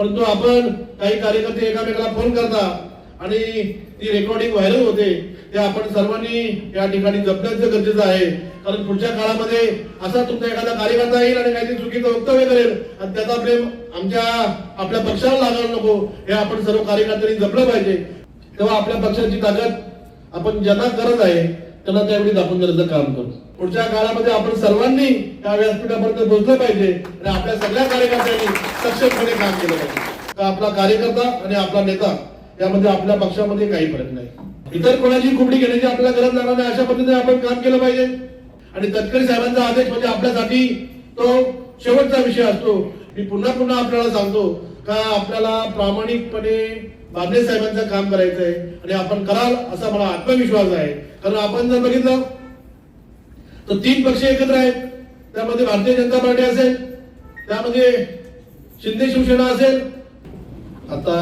परंतु आपण काही कार्यकर्ते एकामेकाला फोन करता आणि ती रेकॉर्डिंग व्हायरल होते ते आपण सर्वांनी या ठिकाणी जपण्याचं गरजेचं आहे. कारण पुढच्या काळामध्ये असा तुमचा एखादा कार्यकर्ता येईल आणि काहीतरी चुकीचं वक्तव्य करेल आणि त्याचा प्रेम आमच्या आपल्या पक्षाला लागायला नको. हे आपण सर्व कार्यकर्त्यांनी जपलं पाहिजे. तेव्हा आपल्या पक्षाची ताकद आपण ज्यांना गरज आहे त्यांना त्यावेळी दाखवून देण्याचं काम करू पुढच्या काळामध्ये आपण सर्वांनी त्या व्यासपीठापर्यंत पोहोचलं पाहिजे आणि आपल्या सगळ्या कार्यकर्त्यांनी सक्षमपणे काम केलं पाहिजे. तर आपला कार्यकर्ता आणि आपला नेता यामध्ये आपल्या पक्षामध्ये काही फरक नाही. इतर कोणाची खुबडी घेण्याची आपल्याला गरज लागणार नाही अशा पद्धतीने आपण काम केलं पाहिजे. आणि तत्करी साहेबांचा आदेश म्हणजे आपल्यासाठी तो शेवटचा विषय असतो. मी पुन्हा पुन्हा आपल्याला सांगतो का आपल्याला प्रामाणिकपणे बाबले साहेबांचं काम करायचं आहे आणि आपण कराल असा मला आत्मविश्वास आहे. कारण आपण जर बघितलं तर तीन पक्ष एकत्र आहेत. त्यामध्ये भारतीय जनता पार्टी असेल त्यामध्ये शिंदे शिवसेना असेल. आता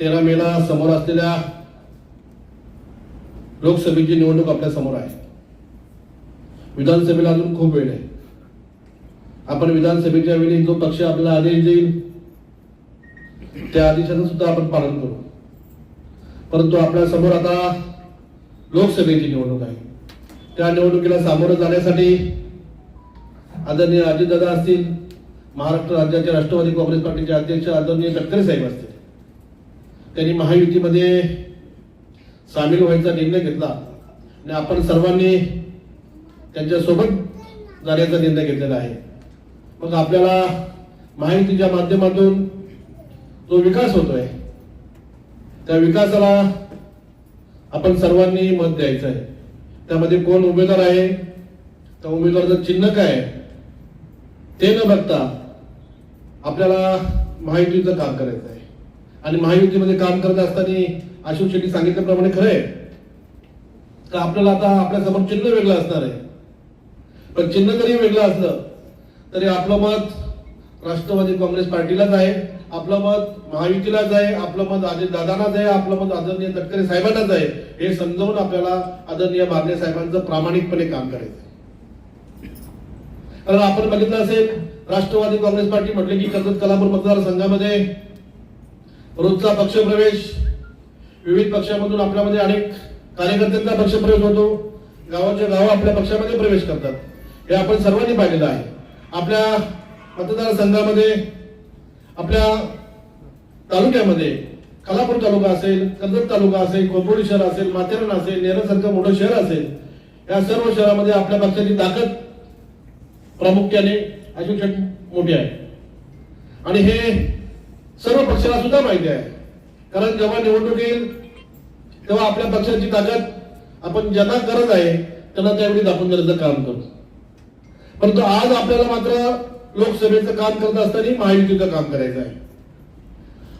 तेरा मेला समोर असलेल्या लोकसभेची निवडणूक आपल्यासमोर आहे. विधानसभेला अजून खूप वेळ आहे. आपण विधानसभेच्या वेळी जो पक्ष आपल्याला आदेश देईल त्या आदेशाचं सुद्धा आपण पालन करू. परंतु आपल्यासमोर आता लोकसभेची निवडणूक आहे. त्या निवडणुकीला सामोरं जाण्यासाठी आदरणीय अजितदादा असतील महाराष्ट्र राज्याचे राष्ट्रवादी काँग्रेस पार्टीचे अध्यक्ष आदरणीय तटकरे साहेब असतील. त्यांनी महायुतीमध्ये सामील व्हायचा निर्णय घेतला आणि आपण सर्वांनी त्यांच्यासोबत जाण्याचा निर्णय घेतलेला आहे. मग आपल्याला महायुतीच्या माध्यमातून जो विकास होतोय त्या विकासाला आपण सर्वांनी मत द्यायचं आहे. त्यामध्ये कोण उमेदवार आहे? त्या उमेदवाराचं चिन्ह काय ते न बघता आपल्याला महायुतीचं काम करायचं आहे. आणि महायुतीमध्ये काम करत असताना अशोक शेट्टी सांगितल्याप्रमाणे खरं आहे का आपल्याला आता आपल्यासमोर चिन्ह वेगळं असणार आहे? पण चिन्ह जरी वेगळं असलं तरी आपलं मत राष्ट्रवादी काँग्रेस पार्टीलाच आहे. आपलं मत महायुतीलाच आहे आपलं मत अजित दादानाच आहे आपलं मत आदरणीय तटकरे साहेबांनाच आहे हे समजावून आपल्याला आदरणीय बारणे साहेबांचं प्रामाणिकपणे काम करायचं कारण आपण बघितलं असेल राष्ट्रवादी काँग्रेस पार्टी म्हटले की कर्जत कलापूर मतदारसंघामध्ये रोजचा पक्षप्रवेश विविध पक्षामधून आपल्यामध्ये अनेक कार्यकर्त्यांचा पक्षप्रवेश होतो गावाच्या गाव आपल्या पक्षामध्ये प्रवेश करतात. हे आपण सर्वांनी पाहिलेलं आहे. आपल्या मतदारसंघामध्ये आपल्या तालुक्यामध्ये कलापूर तालुका असेल कर्जत तालुका असेल खोपोली शहर असेल माथेरान असेल नेरसारखं मोठं शहर असेल या सर्व शहरामध्ये आपल्या पक्षाची ताकद प्रामुख्याने अशोक मोठी आहे. आणि हे सर्व पक्षाला सुद्धा माहिती आहे. कारण जेव्हा निवडणूक येईल तेव्हा आपल्या पक्षाची ताकद आपण ज्यांना गरज आहे त्यांना त्यावेळी दाखवून देण्याचं काम करू परंतु आज आपल्याला मात्र लोकसभेचं काम करत असताना महायुतीचं काम करायचं आहे.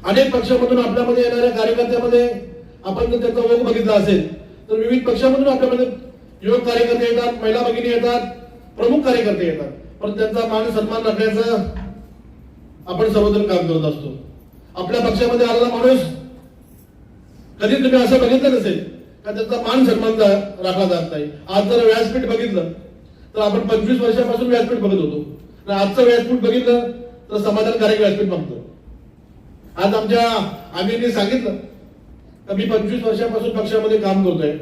अनेक पक्षामधून आपल्यामध्ये येणाऱ्या कार्यकर्त्यामध्ये आपण जर त्याचा ओघ बघितला असेल तर विविध पक्षामधून आपल्यामध्ये युवक कार्यकर्ते येतात महिला भगिनी येतात प्रमुख कार्यकर्ते येतात. पण त्यांचा मान सन्मान राखण्याचं आपण सर्वजण काम करत असतो. आपल्या पक्षामध्ये आलेला माणूस कधी तुम्ही असं बघितलं नसेल का त्याचा मान सन्मान राखला जात नाही. आज जर व्यासपीठ बघितलं तर आपण पंचवीस वर्षापासून व्यासपीठ बघत होतो. तर आजचं व्यासपीठ बघितलं तर समाधानकारक व्यासपीठ बघतो. आज आमच्या आम्ही सांगितलं तर मी पंचवीस वर्षापासून पक्षामध्ये काम करतोय.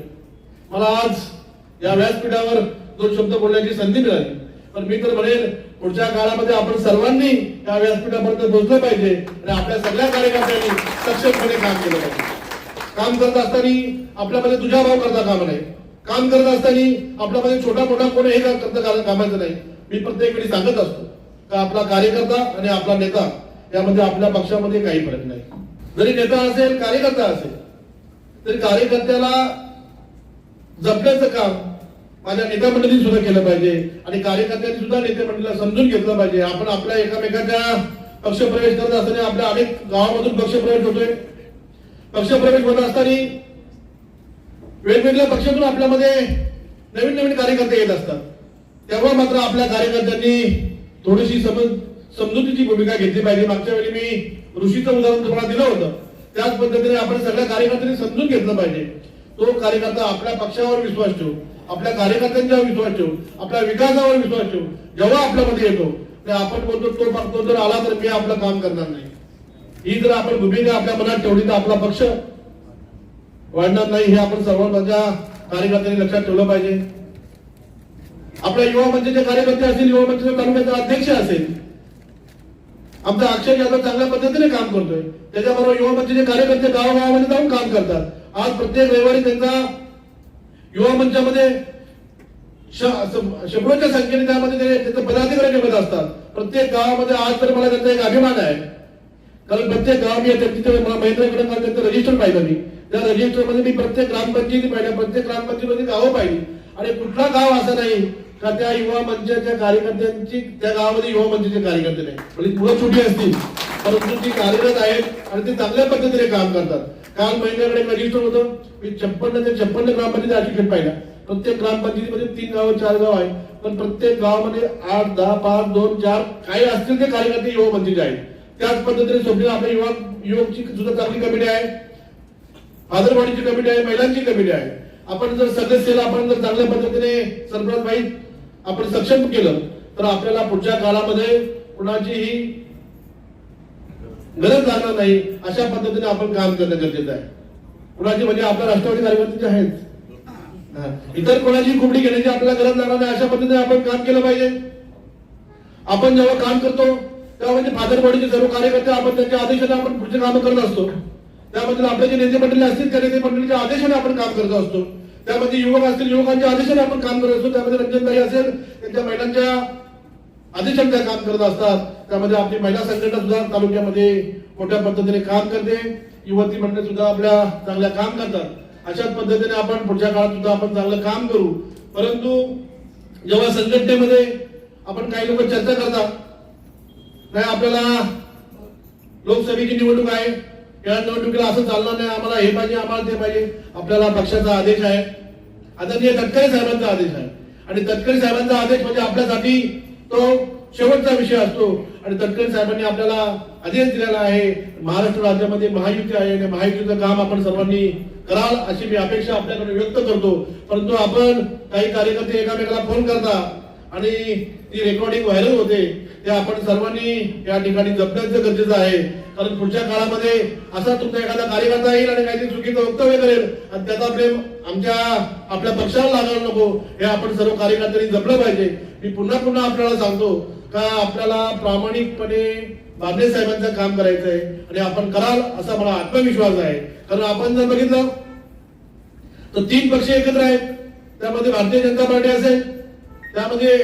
मला आज या व्यासपीठावर दोन शब्द बोलण्याची संधी मिळाली. पण मी तर म्हणेल पुढच्या काळामध्ये आपण सर्वांनी या व्यासपीठापर्यंत पोहोचलं पाहिजे आणि आपल्या सगळ्या कार्यकर्त्यांनी सक्षमपणे काम केलं पाहिजे. काम करत असताना आपल्यामध्ये तुझ्या भाव करता कामा नाही काम करत असताना आपल्यामध्ये छोटा मोठा कोणी हे करता कामाचं नाही. मी प्रत्येक वेळी सांगत असतो का आपला कार्यकर्ता आणि आपला नेता यामध्ये आपल्या पक्षामध्ये काही फरक नाही. जरी नेता असेल कार्यकर्ता असेल तरी कार्यकर्त्याला जपण्याचं काम माझ्या नेता मंडळी सुद्धा केलं पाहिजे आणि कार्यकर्त्यांनी सुद्धा नेते मंडळीला समजून घेतलं पाहिजे. आपण आपल्या एकामेकाच्या पक्षप्रवेश करत असताना आपल्या अनेक गावामधून पक्षप्रवेश होतोय. पक्षप्रवेश होत असताना वेगवेगळ्या पक्षातून आपल्यामध्ये नवीन नवीन कार्यकर्ते येत असतात. तेव्हा मात्र आपल्या कार्यकर्त्यांनी थोडीशी समज समजुतीची भूमिका घेतली पाहिजे. मागच्या वेळी मी ऋषीचं उदाहरण तुम्हाला दिलं होतं. त्याच पद्धतीने आपण सगळ्या कार्यकर्त्यांनी समजून घेतलं पाहिजे. तो कार्यकर्ता आपल्या पक्षावर विश्वास ठेवू आपल्या कार्यकर्त्यांच्यावर विश्वास ठेवू आपल्या विकासावर विश्वास ठेवू जेव्हा आपल्यामध्ये येतो. ते आपण बोलतो तो तो जर आला तर मी आपलं काम करणार नाही. ही जर आपण भूमिका आपल्या मनात ठेवली तर आपला पक्ष वाढणार नाही हे आपण सर्व माझ्या कार्यकर्त्यांनी लक्षात ठेवलं पाहिजे. आपल्या युवा मंचाचे कार्यकर्ते असतील युवा मंचाचे तालुक्याचा अध्यक्ष असेल. आमचा अक्षय यादव चांगल्या पद्धतीने काम करतोय. त्याच्याबरोबर युवा मंचाचे कार्यकर्ते गावागावामध्ये जाऊन काम करतात. आज प्रत्येक रविवारी त्यांचा युवा मंचामध्ये श- शेकडोच्या संख्येने त्यामध्ये ते त्याचे पदाधिकारी निवडत असतात. प्रत्येक गावामध्ये आज तर मला त्यांचा एक अभिमान आहे. कारण प्रत्येक गाव मी तिथे मला महेंद्रकडे मला त्यांचं रजिस्टर पाहिलं मी. त्या रजिस्टरमध्ये मी प्रत्येक ग्रामपंचायती पाहिल्या प्रत्येक ग्रामपंचायतीमध्ये गावं पाहिली. आणि कुठला गाव असं नाही का त्या युवा मंचाच्या कार्यकर्त्यांची त्या गावामध्ये युवा मंचाचे कार्यकर्ते नाही. म्हणजे मुलं छोटी असतील परंतु ती कार्यरत आहेत आणि ते चांगल्या पद्धतीने काम करतात. काल महिन्याकडे रजिस्टर होतं मी छप्पन्न ते छप्पन्न ग्रामपंचायत आर्टिफिकेट पाहिला. प्रत्येक ग्रामपंचायतीमध्ये तीन गाव चार गाव आहे पण प्रत्येक गावामध्ये आठ दहा पाच दोन चार काही असतील ते कार्यकर्ते युवा मंचाचे आहेत. त्याच पद्धतीने स्वप्नील आपल्या युवा युवकची सुद्धा चांगली कमिटी आहे. आदरवाडीची कमिटी आहे महिलांची कमिटी आहे. आपण जर सदस्यला आपण जर चांगल्या पद्धतीने सरफराज आपण सक्षम केलं तर आपल्याला पुढच्या काळामध्ये कुणाचीही गरज लागणार नाही अशा पद्धतीने आपण काम करणं गरजेचं आहे. कुणाची म्हणजे आपल्या राष्ट्रवादी कार्यकर्ते आहेत. इतर कोणाची कुबडी घेण्याची आपल्याला गरज लागणार नाही अशा पद्धतीने आपण काम केलं पाहिजे. आपण जेव्हा काम करतो तेव्हा म्हणजे फादरवाडीचे सर्व कार्यकर्ते आपण त्यांच्या आदेशाने आपण पुढचे काम करत असतो. त्याबद्दल आपले जे नेते मंडळी असतील त्या नेते मंडळीच्या आदेशाने आपण काम करत असतो. त्यामध्ये युवक असतील युवकांच्या आदेशाने आपण काम करत असतो. त्यामध्ये रंजनताई असेल त्यांच्या महिलांच्या आदेशाने त्या काम करत असतात. त्यामध्ये आपली महिला संघटना सुद्धा तालुक्यामध्ये मोठ्या पद्धतीने काम करते. युवती मंडळ सुद्धा आपल्या चांगल्या काम करतात. अशाच पद्धतीने आपण पुढच्या काळात सुद्धा आपण चांगलं काम करू. परंतु जेव्हा संघटनेमध्ये आपण काही लोक चर्चा करतात नाही आपल्याला लोकसभेची निवडणूक आहे. या निवडणुकीला असं चालणार नाही. आम्हाला हे पाहिजे आम्हाला ते पाहिजे. आपल्याला पक्षाचा आदेश आहे. आदरणीय तटकरे साहेबांचा आदेश आहे. आणि तटकरे साहेबांचा आदेश म्हणजे आपल्यासाठी तो शेवटचा विषय असतो. आणि तटकरे साहेबांनी आपल्याला आदेश दिलेला आहे. महाराष्ट्र राज्यामध्ये महायुती आहे आणि महायुतीचं काम आपण सर्वांनी कराल अशी मी अपेक्षा आपल्याकडे व्यक्त करतो. परंतु आपण काही कार्यकर्ते एकामेकाला फोन करता आणि ती रेकॉर्डिंग व्हायरल होते. ते आपण सर्वांनी या ठिकाणी जपण्याचं गरजेचं आहे. कारण पुढच्या काळामध्ये असा तुमचा एखादा कार्यकर्ता येईल आणि काहीतरी चुकीचं वक्तव्य करेल आणि त्याचा प्रेम आमच्या आपल्या पक्षाला लागायला नको हे आपण सर्व कार्यकर्त्यांनी जपलं पाहिजे. मी पुन्हा पुन्हा आपल्याला सांगतो का आपल्याला प्रामाणिकपणे बाबले साहेबांचं काम करायचं आहे आणि आपण कराल असा मला आत्मविश्वास आहे. कारण आपण जर बघितलं तर तीन पक्ष एकत्र आहेत. त्यामध्ये भारतीय जनता पार्टी असेल त्यामध्ये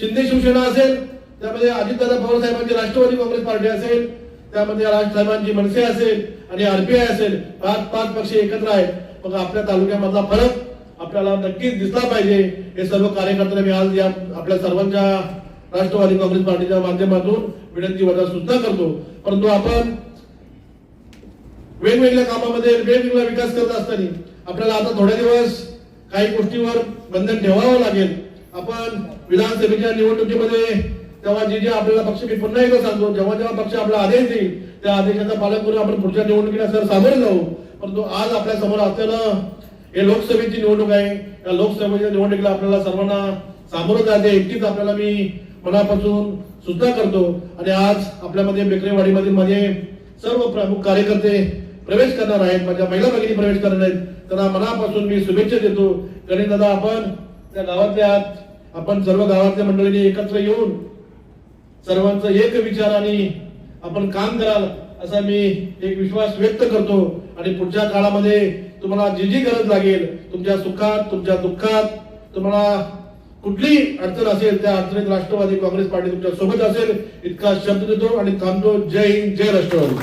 शिंदे शिवसेना असेल त्यामध्ये अजितदादा पवार साहेबांची राष्ट्रवादी काँग्रेस पार्टी असेल त्यामध्ये राजसाहेबांची मनसे असेल आणि आरपीआय असेल पाच पाच पक्ष एकत्र आहेत. मग आपल्या तालुक्यामधला फरक आपल्याला नक्कीच दिसला पाहिजे. हे सर्व कार्यकर्त्यांना मी आज या आपल्या सर्वांच्या राष्ट्रवादी काँग्रेस पार्टीच्या माध्यमातून विनंती वजा सुद्धा करतो. परंतु आपण वेगवेगळ्या कामामध्ये वेगवेगळा विकास करत असताना आपल्याला आता थोड्या दिवस काही गोष्टीवर बंधन ठेवावं लागेल. आपण विधानसभेच्या निवडणुकीमध्ये तेव्हा जे जे आपल्याला पक्ष मी पुन्हा एकदा सांगतो जेव्हा जेव्हा पक्ष आपला आदेश देईल त्या आदेशाचा पालन करून आपण पुढच्या निवडणुकीला सर सामोरे जाऊ. परंतु आज आपल्यासमोर असलेलं हे लोकसभेची निवडणूक आहे. या लोकसभेच्या निवडणुकीला आपल्याला सर्वांना सामोरं जाते एकटीच आपल्याला मी मनापासून सुद्धा करतो. आणि आज आपल्यामध्ये बेकरेवाडीमधील माझे सर्व प्रमुख कार्यकर्ते प्रवेश करणार आहेत. माझ्या महिला भगिनी प्रवेश करणार आहेत. त्यांना मनापासून मी शुभेच्छा देतो. गणेश दादा आपण त्या गावातल्या आपण सर्व गावातल्या मंडळींनी एकत्र येऊन सर्वांचं एक विचाराने आपण काम कराल असा मी एक विश्वास व्यक्त करतो. आणि पुढच्या काळामध्ये तुम्हाला जी जी गरज लागेल तुमच्या सुखात तुमच्या दुःखात तुम्हाला कुठली अडचण असेल त्या अडचणीत राष्ट्रवादी काँग्रेस पार्टी तुमच्यासोबत असेल इतका शब्द देतो आणि थांबतो. जय हिंद जय राष्ट्रवादी.